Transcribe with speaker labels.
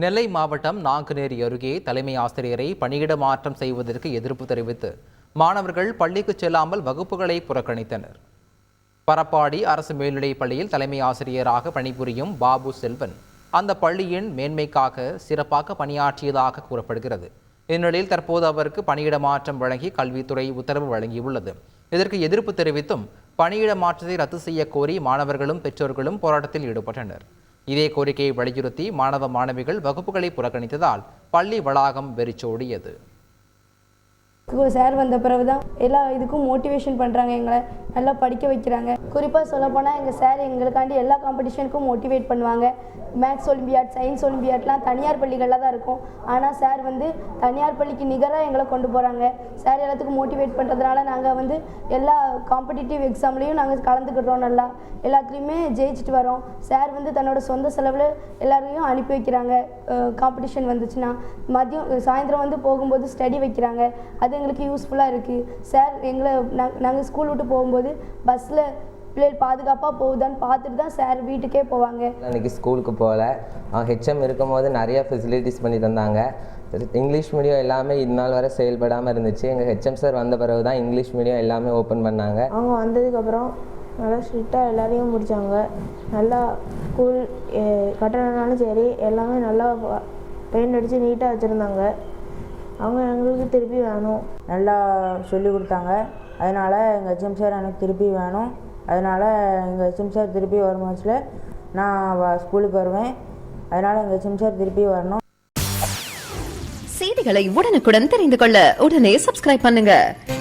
Speaker 1: நெல்லை மாவட்டம் நாங்குநேரி அருகே தலைமை ஆசிரியரை பணியிட மாற்றம் செய்வதற்கு எதிர்ப்பு தெரிவித்து மாணவர்கள் பள்ளிக்கு செல்லாமல் வகுப்புகளை புறக்கணித்தனர். பரப்பாடி அரசு மேல்நிலைப் பள்ளியில் தலைமை ஆசிரியராக பணிபுரியும் பாபு செல்வன் அந்த பள்ளியின் மேன்மைக்காக சிறப்பாக பணியாற்றியதாக கூறப்படுகிறது. இந்நிலையில் தற்போது அவருக்கு பணியிட மாற்றம் வழங்கி கல்வித்துறை உத்தரவு வழங்கியுள்ளது. இதற்கு எதிர்ப்பு தெரிவித்தும் பணியிட மாற்றத்தை ரத்து செய்ய கோரி மாணவர்களும் பெற்றோர்களும் போராட்டத்தில் ஈடுபட்டனர். இதே கோரிக்கையை வலியுறுத்தி மாணவ மாணவிகள் வகுப்புகளை புறக்கணித்ததால் பள்ளி வளாகம் வெறிச்சோடியது.
Speaker 2: சார் வந்த பிறகு தான் எல்லா இதுக்கும் மோட்டிவேஷன் பண்ணுறாங்க எங்களை. நல்லா படிக்க வைக்கிறாங்க. குறிப்பாக சொல்லப்போனால் எங்கள் சார் எங்களுக்காண்டி எல்லா காம்படிஷனுக்கும் மோட்டிவேட் பண்ணுவாங்க. மேக்ஸ் ஒலிம்பியாட் சயின்ஸ் ஒலிம்பியாட்லாம் தனியார் பள்ளிகளில் தான் இருக்கும். ஆனால் சார் வந்து தனியார் பள்ளிக்கு நிகராக எங்களை கொண்டு போகிறாங்க சார் எல்லாத்துக்கும் மோட்டிவேட் பண்ணுறதுனால நாங்கள் வந்து எல்லா காம்படிட்டிவ் எக்ஸாம்லேயும் நாங்கள் கலந்துக்கிட்டோம் நல்லா. எல்லாத்துலேயுமே ஜெயிச்சுட்டு வரோம். சார் வந்து தன்னோட சொந்த செலவில் எல்லாரையும் அனுப்பி வைக்கிறாங்க. காம்படிஷன் வந்துச்சுன்னா. மதியம் சாயந்தரம் வந்து போகும்போது ஸ்டடி வைக்கிறாங்க. அது எங்களுக்கு யூஸ்ஃபுல்லாக இருக்குது சார் எங்களை நாங்கள் ஸ்கூல் விட்டு போகும்போது பஸ்ஸில் பிள்ளைகள் பாதுகாப்பாக போகுதான்னு பார்த்துட்டு தான் சார் வீட்டுக்கே போவாங்க.
Speaker 3: அன்றைக்கி ஸ்கூலுக்கு போகல. அவங்க ஹெச்எம் இருக்கும்போது நிறைய ஃபெசிலிட்டிஸ் பண்ணி தந்தாங்க. இங்கிலீஷ் மீடியம் எல்லாமே இந்நாள் வரை செயல்படாமல் இருந்துச்சு. எங்கள் ஹெச்எம் சார் வந்த பிறகு தான் இங்கிலீஷ் மீடியம் எல்லாமே ஓப்பன் பண்ணாங்க.
Speaker 4: அவங்க வந்ததுக்கப்புறம் நல்லா ஸ்ட்ரிக்டாக எல்லாரையும் முடித்தாங்க நல்லா ஸ்கூல் கட்டணம்னாலும் சரி எல்லாமே நல்லா பெயிண்ட் அடித்து நீட்டாக வச்சுருந்தாங்க. அவங்க எங்களுக்கு திருப்பி வேணும்.
Speaker 5: நல்லா சொல்லி கொடுத்தாங்க. அதனால் எங்கள் ஹெச்எம் சார் எனக்கு திருப்பி வேணும். அதனால் எங்கள் ஹெச்எம் சார் திருப்பி வரும் மாதத்தில் நான் வ- ஸ்கூலுக்கு வருவேன். அதனால் எங்கள் ஹெச்எம் சார் திருப்பி வரணும்.
Speaker 6: செய்திகளை உடனுக்குடன் தெரிந்து கொள்ள உடனே சப்ஸ்கிரைப் பண்ணுங்கள்